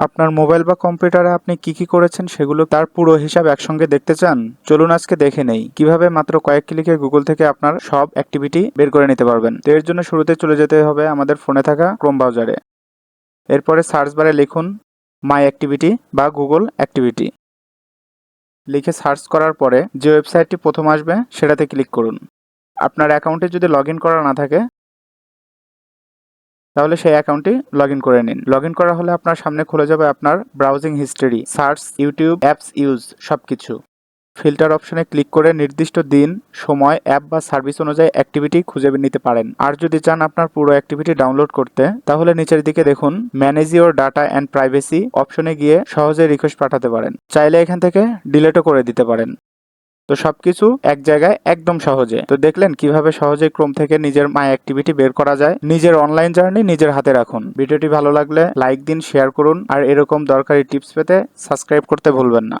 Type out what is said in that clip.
আপনার মোবাইল বা কম্পিউটারে আপনি কি কি করেছেন সেগুলো তার পুরো হিসাব একসঙ্গে দেখতে চান? চলুন আজকে দেখে নেই। কীভাবে মাত্র কয়েক ক্লিকে গুগল থেকে আপনার সব অ্যাক্টিভিটি বের করে নিতে পারবেন? তো এর জন্য শুরুতে চলে যেতে হবে আমাদের ফোনে থাকা ক্রোম ব্রাউজারে। এরপরে সার্চ বারে লিখুন মাই অ্যাক্টিভিটি বা গুগল অ্যাক্টিভিটি। লিখে সার্চ করার পরে যে ওয়েবসাইটটি প্রথম আসবে সেটাতে ক্লিক করুন। আপনার অ্যাকাউন্টে যদি লগ করা না থাকে তাহলে সেই অ্যাকাউন্টটি লগ ইন করে নিন। লগ ইন করা হলে আপনার সামনে খুলে যাবে আপনার browsing history search YouTube apps use সব কিছু ফিল্টার অপশনে ক্লিক করে নির্দিষ্ট দিন, সময় অ্যাপ বা সার্ভিস অনুযায়ী অ্যাক্টিভিটি খুঁজে নিতে পারেন। আর যদি চান আপনার পুরো অ্যাক্টিভিটি ডাউনলোড করতে, তাহলে নিচের দিকে দেখুন manage your data and privacy অপশনে গিয়ে সহজে রিকোয়েস্ট পাঠাতে পারেন। চাইলে এখান থেকে ডিলেটও করে দিতে পারেন। তো সবকিছু এক জায়গায় একদম সহজে। তো দেখলেন কীভাবে সহজে ক্রোম থেকে নিজের মাই অ্যাক্টিভিটি বের করা যায়। নিজের অনলাইন জার্নি নিজের হাতে রাখুন। ভিডিওটি ভালো লাগলে লাইক দিন, শেয়ার করুন। আর এরকম দরকারি টিপস পেতে সাবস্ক্রাইব করতে ভুলবেন না।